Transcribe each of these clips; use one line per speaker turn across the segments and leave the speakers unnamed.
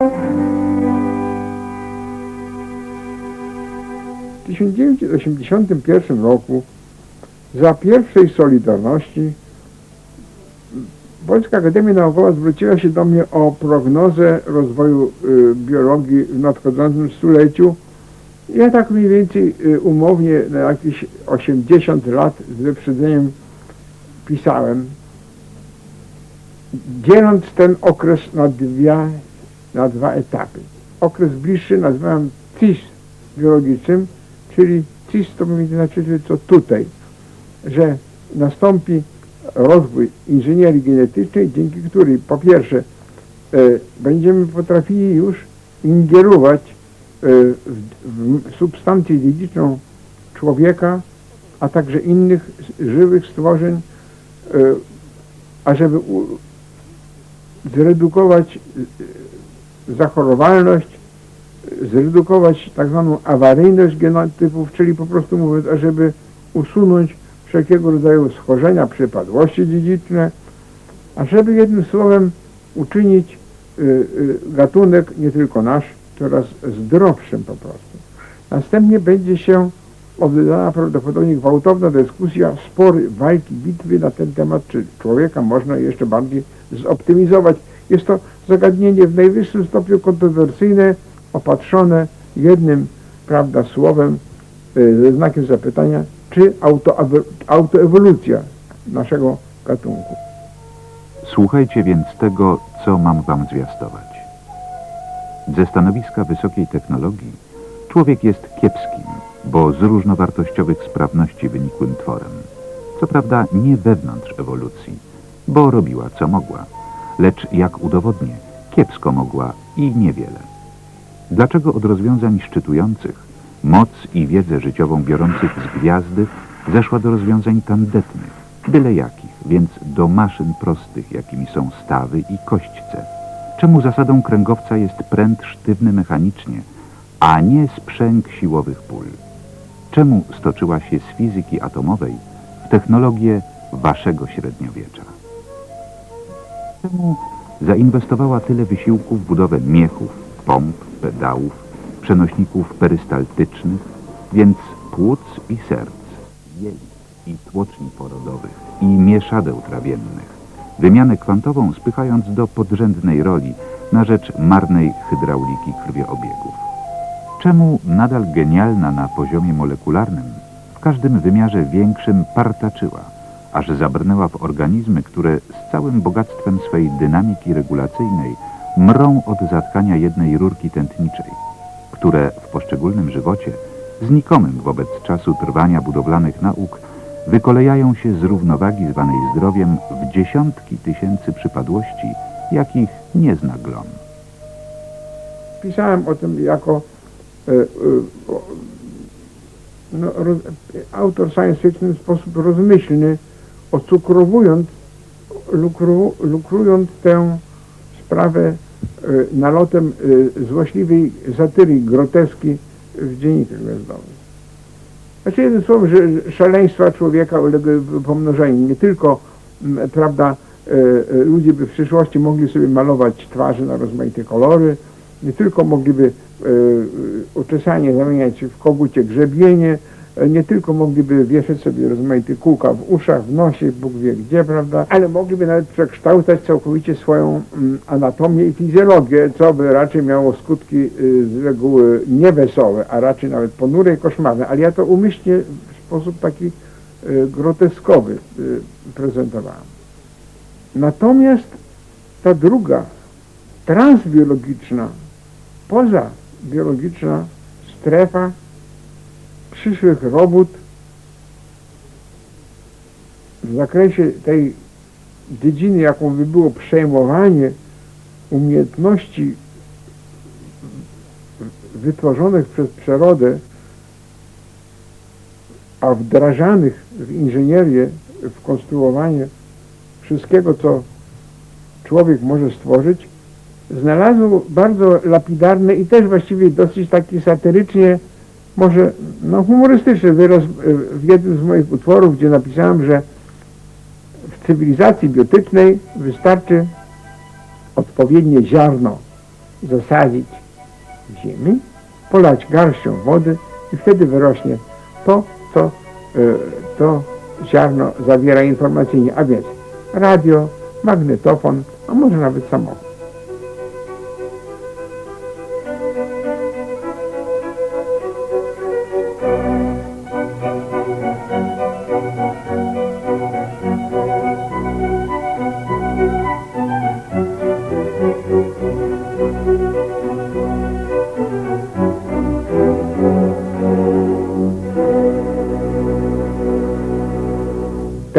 W 1981 roku za pierwszej Solidarności Polska Akademia Naukowa zwróciła się do mnie o prognozę rozwoju y, biologii w nadchodzącym stuleciu. Ja tak mniej więcej y, umownie na jakieś 80 lat z wyprzedzeniem pisałem, dzieląc ten okres na, dwie, na dwa etapy. Okres bliższy nazywałem CIS biologicznym, czyli CIS to znaczy, co tutaj, że nastąpi rozwój inżynierii genetycznej, dzięki której po pierwsze e, będziemy potrafili już ingerować e, w, w substancję dziedziczną człowieka, a także innych żywych stworzeń, e, ażeby zredukować zachorowalność, zredukować tak zwaną awaryjność genotypów, czyli po prostu mówiąc, ażeby usunąć wszelkiego rodzaju schorzenia, przypadłości dziedziczne, ażeby jednym słowem uczynić y, y, gatunek, nie tylko nasz, coraz zdrowszym po prostu. Następnie będzie się oddana prawdopodobnie gwałtowna dyskusja, spory, walki, bitwy na ten temat, czy człowieka można jeszcze bardziej zoptymizować. Jest to zagadnienie w najwyższym stopniu kontrowersyjne, opatrzone jednym, prawda, słowem, y, ze znakiem zapytania, czy auto, autoewolucja naszego gatunku.
Słuchajcie więc tego, co mam wam zwiastować. Ze stanowiska wysokiej technologii człowiek jest kiepskim, bo z różnowartościowych sprawności wynikłym tworem. Co prawda nie wewnątrz ewolucji, bo robiła co mogła, lecz jak udowodnię, kiepsko mogła i niewiele. Dlaczego od rozwiązań szczytujących, moc i wiedzę życiową biorących z gwiazdy, zeszła do rozwiązań tandetnych, byle jakich, więc do maszyn prostych, jakimi są stawy i kośćce? Czemu zasadą kręgowca jest pręt sztywny mechanicznie, a nie sprzęg siłowych pól? Czemu stoczyła się z fizyki atomowej w technologię waszego średniowiecza? Zainwestowała tyle wysiłku w budowę miechów, pomp, pedałów, przenośników perystaltycznych, więc płuc i serc, jelit i tłoczni porodowych i mieszadeł trawiennych, wymianę kwantową spychając do podrzędnej roli na rzecz marnej hydrauliki krwiobiegów. Czemu nadal genialna na poziomie molekularnym, w każdym wymiarze większym partaczyła, aż zabrnęła w organizmy, które z całym bogactwem swej dynamiki regulacyjnej mrą od zatkania jednej rurki tętniczej, które w poszczególnym żywocie, znikomym wobec czasu trwania budowlanych nauk, wykolejają się z równowagi zwanej zdrowiem w dziesiątki tysięcy przypadłości, jakich nie zna glon.
Pisałem o tym jako e, e, no, roz, autor science fiction w sposób rozmyślny, ocukrowując, lukru, lukrując tę sprawę e, nalotem e, złośliwej satyry, groteski w dziennikach gwiazdowych. Znaczy jednym słowem, że szaleństwa człowieka uległy pomnożeniu. Nie tylko, prawda, e, ludzie by w przyszłości mogli sobie malować twarze na rozmaite kolory, nie tylko mogliby uczesanie zamieniać w kogucie grzebienie, nie tylko mogliby wieszać sobie rozmaite kółka w uszach, w nosie, Bóg wie gdzie, prawda, ale mogliby nawet przekształcać całkowicie swoją mm, anatomię i fizjologię, co by raczej miało skutki y, z reguły niewesołe, a raczej nawet ponure i koszmarne, ale ja to umyślnie w sposób taki y, groteskowy y, prezentowałem. Natomiast ta druga, transbiologiczna, pozabiologiczna strefa przyszłych robót w zakresie tej dziedziny, jaką by było przejmowanie umiejętności wytworzonych przez przyrodę, a wdrażanych w inżynierię, w konstruowanie wszystkiego, co człowiek może stworzyć, znalazł bardzo lapidarny i też właściwie dosyć taki satyrycznie, może no, humorystyczny wyraz e, w jednym z moich utworów, gdzie napisałem, że w cywilizacji biotycznej wystarczy odpowiednie ziarno zasadzić w ziemi, polać garścią wody i wtedy wyrośnie to, co e, to ziarno zawiera informacyjnie, a więc radio, magnetofon, a może nawet samochód.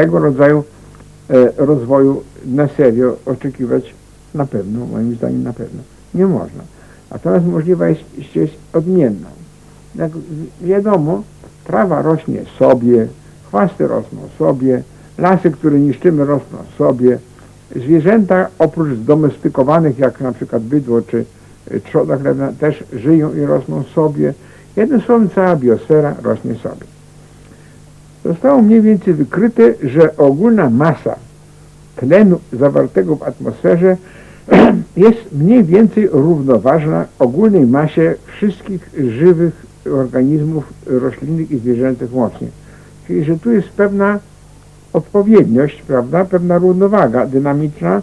Tego rodzaju e, rozwoju na serio oczekiwać na pewno, moim zdaniem na pewno, nie można. Natomiast możliwa jest ścież odmienna. Jak wi- wiadomo, trawa rośnie sobie, chwasty rosną sobie, lasy, które niszczymy rosną sobie, zwierzęta oprócz zdomestykowanych, jak na przykład bydło czy e, trzoda chlewna, też żyją i rosną sobie. Jednym słowem, cała biosfera rośnie sobie zostało mniej więcej wykryte, że ogólna masa tlenu zawartego w atmosferze jest mniej więcej równoważna ogólnej masie wszystkich żywych organizmów roślinnych i zwierzęcych łącznie. Czyli, że tu jest pewna odpowiedniość, prawda, pewna równowaga dynamiczna.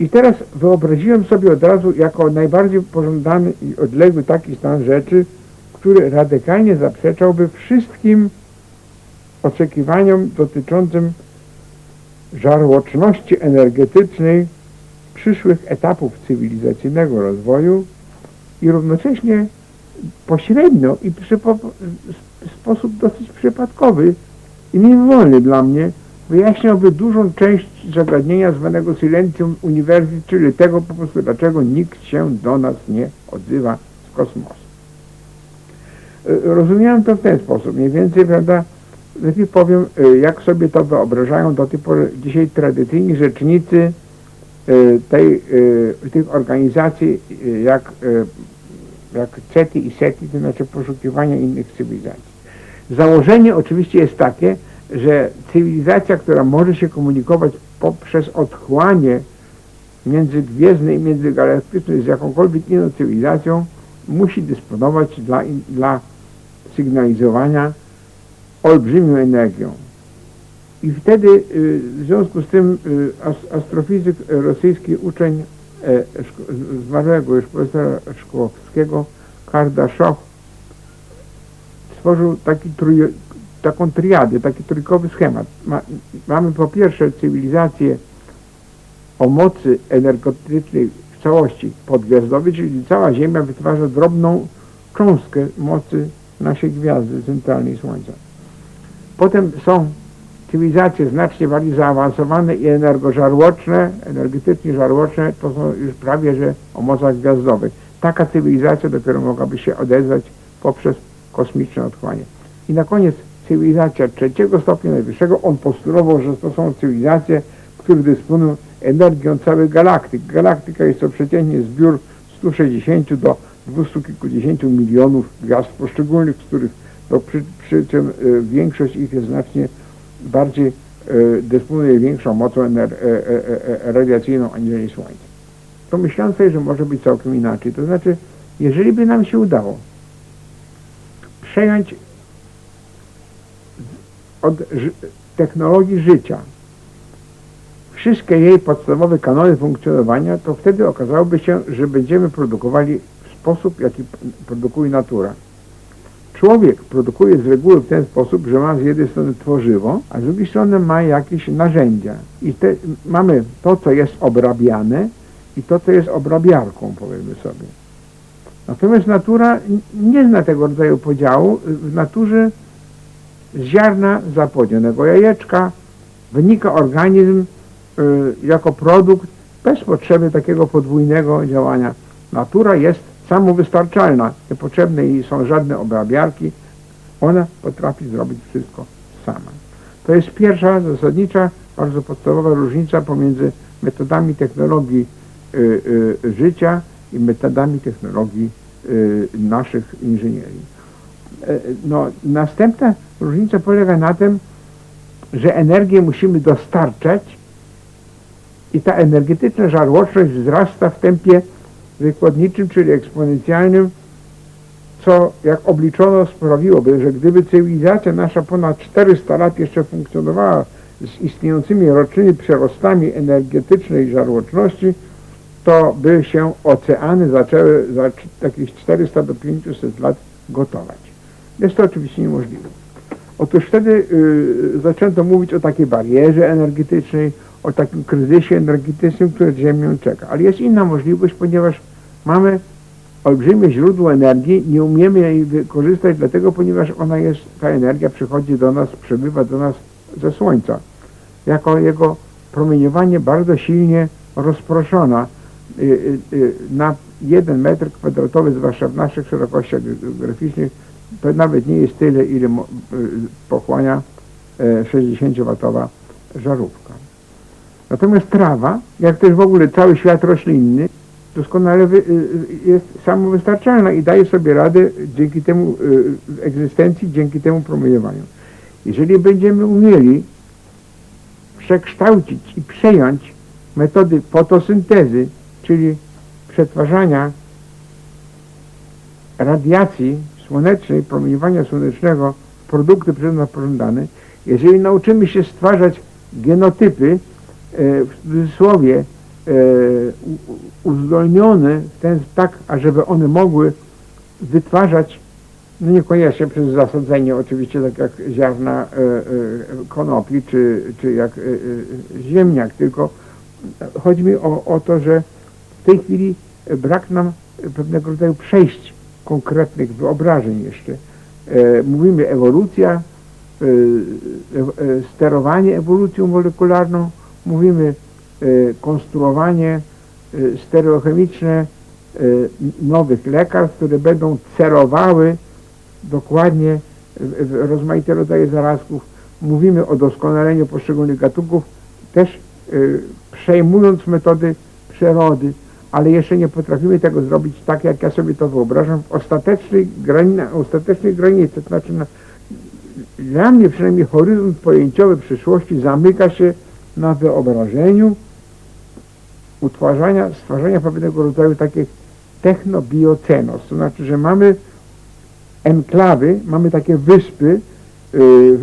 I teraz wyobraziłem sobie od razu jako najbardziej pożądany i odległy taki stan rzeczy, który radykalnie zaprzeczałby wszystkim oczekiwaniom dotyczącym żarłoczności energetycznej przyszłych etapów cywilizacyjnego rozwoju i równocześnie pośrednio i w sposób dosyć przypadkowy i mimowolny dla mnie wyjaśniałby dużą część zagadnienia zwanego silencium universi, czyli tego po prostu, dlaczego nikt się do nas nie odzywa z kosmosu. E, Rozumiałem to w ten sposób, mniej więcej, prawda, lepiej powiem, y, jak sobie to wyobrażają do tej pory dzisiaj tradycyjni rzecznicy y, tej, y, tych organizacji jak, jak CETI i SETI, to znaczy poszukiwania innych cywilizacji. Założenie oczywiście jest takie, że cywilizacja, która może się komunikować poprzez otchłanie międzygwiezdne i międzygalaktyczne z jakąkolwiek inną cywilizacją, musi dysponować dla, dla sygnalizowania olbrzymią energią. I wtedy y, w związku z tym y, as- astrofizyk rosyjski uczeń e, zmarłego już profesora Szkłowskiego, Kardaszow, stworzył taki trój, taką triadę, taki trójkowy schemat. Ma, mamy po pierwsze cywilizację o mocy energetycznej w całości podgwiazdowej, czyli cała Ziemia wytwarza drobną cząstkę mocy naszej gwiazdy centralnej Słońca. Potem są cywilizacje znacznie bardziej zaawansowane i energożarłoczne, energetycznie żarłoczne, to są już prawie, że o mocach gwiazdowych. Taka cywilizacja dopiero mogłaby się odezwać poprzez kosmiczne otchłanie. I na koniec cywilizacja trzeciego stopnia najwyższego, on postulował, że to są cywilizacje, które dysponują energią całych galaktyk. Galaktyka jest to przeciętnie zbiór 160 do 200 kilkudziesięciu milionów gwiazd poszczególnych, z których to przy, przy czym y, większość ich jest znacznie bardziej y, dysponuje większą mocą e, e, e, radiacyjną aniżeli Słońce. To myślałem sobie, że może być całkiem inaczej. To znaczy, jeżeli by nam się udało przejąć od technologii życia wszystkie jej podstawowe kanony funkcjonowania, to wtedy okazałoby się, że będziemy produkowali w sposób, jaki produkuje natura. Człowiek produkuje z reguły w ten sposób, że ma z jednej strony tworzywo, a z drugiej strony ma jakieś narzędzia. I te, mamy to, co jest obrabiane i to, co jest obrabiarką, powiedzmy sobie. Natomiast natura nie zna tego rodzaju podziału. W naturze z ziarna zapłodnionego jajeczka wynika organizm y, jako produkt bez potrzeby takiego podwójnego działania. Natura jest samowystarczalna, niepotrzebne jej są żadne obrabiarki, ona potrafi zrobić wszystko sama. To jest pierwsza zasadnicza, bardzo podstawowa różnica pomiędzy metodami technologii y, y, życia i metodami technologii y, naszych inżynierii. E, No, następna różnica polega na tym, że energię musimy dostarczać i ta energetyczna żarłoczność wzrasta w tempie wykładniczym, czyli eksponencjalnym, co jak obliczono sprawiłoby, że gdyby cywilizacja nasza ponad 400 lat jeszcze funkcjonowała z istniejącymi rocznymi przerostami energetycznej żarłoczności, to by się oceany zaczęły za takich 400 do 500 lat gotować. Jest to oczywiście niemożliwe. Otóż wtedy y, zaczęto mówić o takiej barierze energetycznej, o takim kryzysie energetycznym, który Ziemię czeka. Ale jest inna możliwość, ponieważ mamy olbrzymie źródło energii, nie umiemy jej wykorzystać, dlatego ponieważ ona jest, ta energia przychodzi do nas, przybywa do nas ze Słońca. Jako jego promieniowanie bardzo silnie rozproszona y, y, y, na 1 metr kwadratowy, zwłaszcza w naszych szerokościach geograficznych, to nawet nie jest tyle, ile pochłania e, 60-watowa żarówka. Natomiast trawa, jak też w ogóle cały świat roślinny, doskonale y, y, jest samowystarczalna i daje sobie radę dzięki temu y, egzystencji, dzięki temu promieniowaniu. Jeżeli będziemy umieli przekształcić i przejąć metody fotosyntezy, czyli przetwarzania radiacji słonecznej, promieniowania słonecznego w produkty przez nas pożądane, jeżeli nauczymy się stwarzać genotypy, w cudzysłowie, e, uzdolnione ten tak, ażeby one mogły wytwarzać, no niekoniecznie przez zasadzenie oczywiście, tak jak ziarna e, e, konopi, czy, czy jak e, e, ziemniak, tylko chodzi mi o, o to, że w tej chwili brak nam pewnego rodzaju przejść konkretnych wyobrażeń jeszcze. E, mówimy ewolucja, e, e, e, sterowanie ewolucją molekularną, mówimy e, konstruowanie e, stereochemiczne e, nowych lekarstw, które będą celowały dokładnie w, rozmaite rodzaje zarazków. Mówimy o doskonaleniu poszczególnych gatunków, też przejmując metody przyrody, ale jeszcze nie potrafimy tego zrobić tak, jak ja sobie to wyobrażam, w ostatecznej, grani, ostatecznej granicy. To znaczy, na, dla mnie przynajmniej horyzont pojęciowy przyszłości zamyka się na wyobrażeniu utwarzania, stwarzania pewnego rodzaju takich technobiocenos. To znaczy, że mamy enklawy, mamy takie wyspy, yy,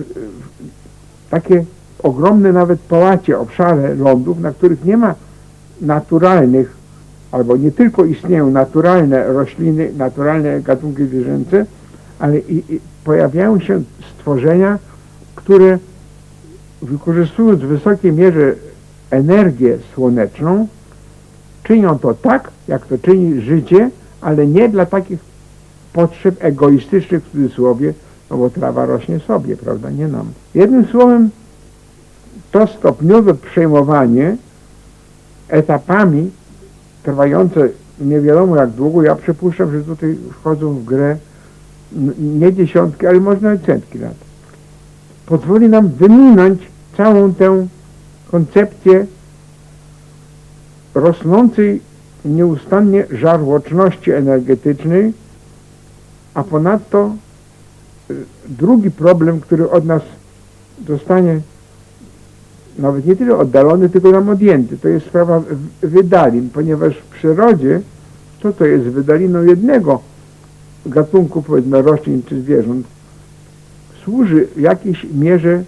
takie ogromne nawet połacie, obszary lądów, na których nie ma naturalnych, albo nie tylko istnieją naturalne rośliny, naturalne gatunki zwierzęce, ale i, i pojawiają się stworzenia, które wykorzystując w wysokiej mierze energię słoneczną, czynią to tak, jak to czyni życie, ale nie dla takich potrzeb egoistycznych w cudzysłowie, no bo trawa rośnie sobie, prawda, nie nam. Jednym słowem, to stopniowe przejmowanie etapami trwające nie wiadomo jak długo, ja przypuszczam, że tutaj wchodzą w grę nie dziesiątki, ale może nawet setki lat. Pozwoli nam wyminąć całą tę koncepcję rosnącej nieustannie żarłoczności energetycznej, a ponadto y, drugi problem, który od nas zostanie nawet nie tyle oddalony, tylko nam odjęty. To jest sprawa wydalin, ponieważ w przyrodzie co to jest wydaliną jednego gatunku, powiedzmy roślin czy zwierząt, służy w jakiejś mierze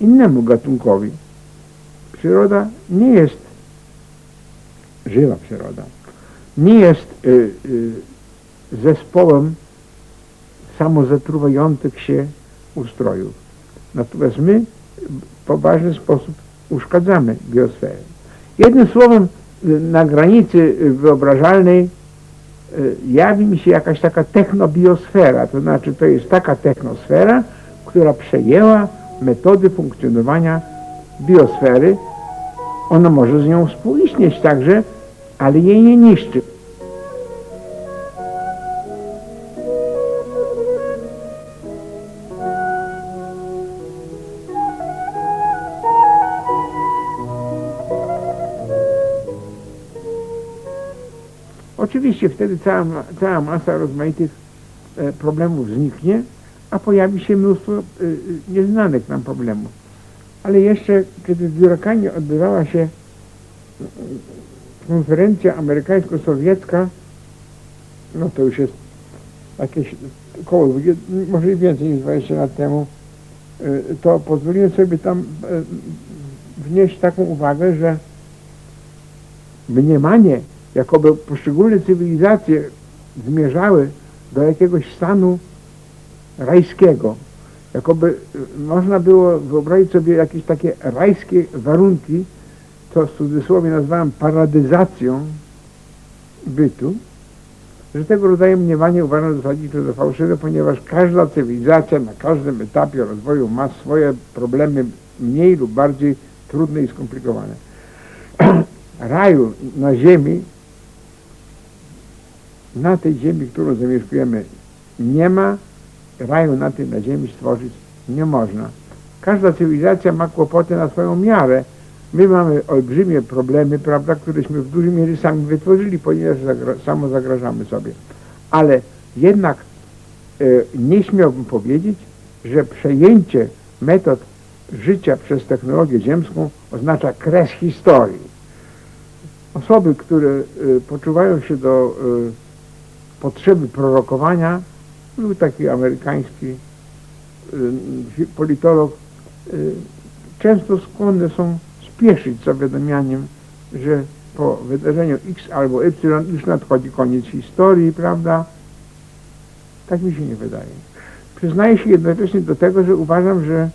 innemu gatunkowi. Przyroda nie jest żywa przyroda. Nie jest y, y, zespołem samozatruwających się ustrojów. Natomiast my w poważny sposób uszkadzamy biosferę. Jednym słowem, y, na granicy wyobrażalnej jawi mi się jakaś taka technobiosfera, to znaczy to jest taka technosfera, która przejęła metody funkcjonowania biosfery. Ona może z nią współistnieć także, ale jej nie niszczy. Oczywiście wtedy cała, cała masa rozmaitych e, problemów zniknie, a pojawi się mnóstwo e, e, nieznanych nam problemów. Ale jeszcze, kiedy w Biurokanie odbywała się konferencja amerykańsko-sowiecka, no to już jest jakieś około 20, może i więcej niż 20 lat temu, to pozwoliłem sobie tam wnieść taką uwagę, że mniemanie, jakoby poszczególne cywilizacje zmierzały do jakiegoś stanu rajskiego, jakoby y, można było wyobrazić sobie jakieś takie rajskie warunki, co w cudzysłowie nazwałem paradyzacją bytu, że tego rodzaju mniemanie uważam zasadniczo za fałszywe, ponieważ każda cywilizacja na każdym etapie rozwoju ma swoje problemy mniej lub bardziej trudne i skomplikowane. Raju na ziemi, na tej ziemi, którą zamieszkujemy, nie ma, raju na tej na ziemi stworzyć nie można. Każda cywilizacja ma kłopoty na swoją miarę. My mamy olbrzymie problemy, prawda, któreśmy w dużej mierze sami wytworzyli, ponieważ zagra samo zagrażamy sobie. Ale jednak e, nie śmiałbym powiedzieć, że przejęcie metod życia przez technologię ziemską oznacza kres historii. Osoby, które e, poczuwają się do e, potrzeby prorokowania, był taki amerykański y, politolog, y, często skłonne są spieszyć zawiadomianiem, że po wydarzeniu X albo Y już nadchodzi koniec historii, prawda? Tak mi się nie wydaje. Przyznaję się jednocześnie do tego, że uważam, że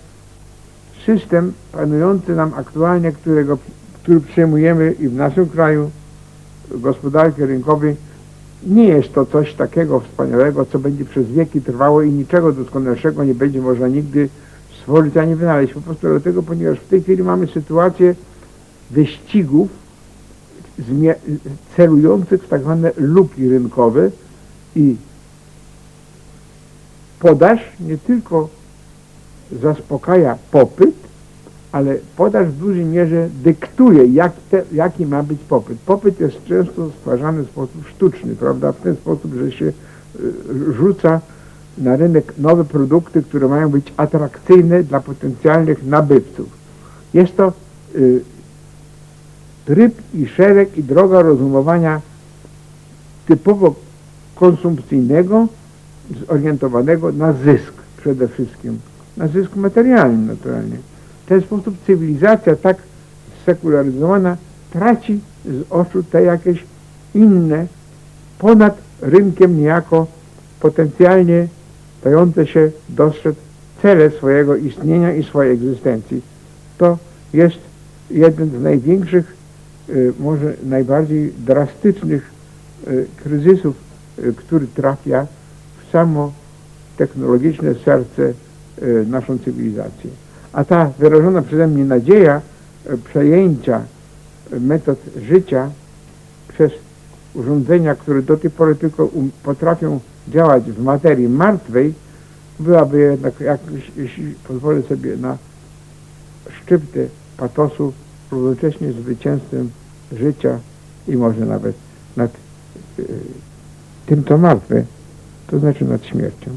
system panujący nam aktualnie, którego, który przyjmujemy i w naszym kraju, gospodarki rynkowej, nie jest to coś takiego wspaniałego, co będzie przez wieki trwało i niczego doskonalszego nie będzie można nigdy stworzyć ani wynaleźć. Po prostu dlatego, ponieważ w tej chwili mamy sytuację wyścigów celujących w tak zwane luki rynkowe i podaż nie tylko zaspokaja popyt, ale podaż w dużej mierze dyktuje, jak te, jaki ma być popyt. Popyt jest często stwarzany w sposób sztuczny, prawda? W ten sposób, że się y, rzuca na rynek nowe produkty, które mają być atrakcyjne dla potencjalnych nabywców. Jest to y, tryb i szereg i droga rozumowania typowo konsumpcyjnego, zorientowanego na zysk przede wszystkim, na zysk materialny naturalnie. W ten sposób cywilizacja tak sekularyzowana traci z oczu te jakieś inne, ponad rynkiem niejako potencjalnie dające się dostrzec cele swojego istnienia i swojej egzystencji. To jest jeden z największych, y, może najbardziej drastycznych y, kryzysów, y, który trafia w samo technologiczne serce naszą cywilizację. A ta wyrażona przeze mnie nadzieja e, przejęcia e, metod życia przez urządzenia, które do tej pory tylko um, potrafią działać w materii martwej, byłaby jednak, jakoś, jeśli pozwolę sobie na szczyptę patosu, równocześnie zwycięstwem życia i może nawet nad y, tym, co martwe, to znaczy nad śmiercią.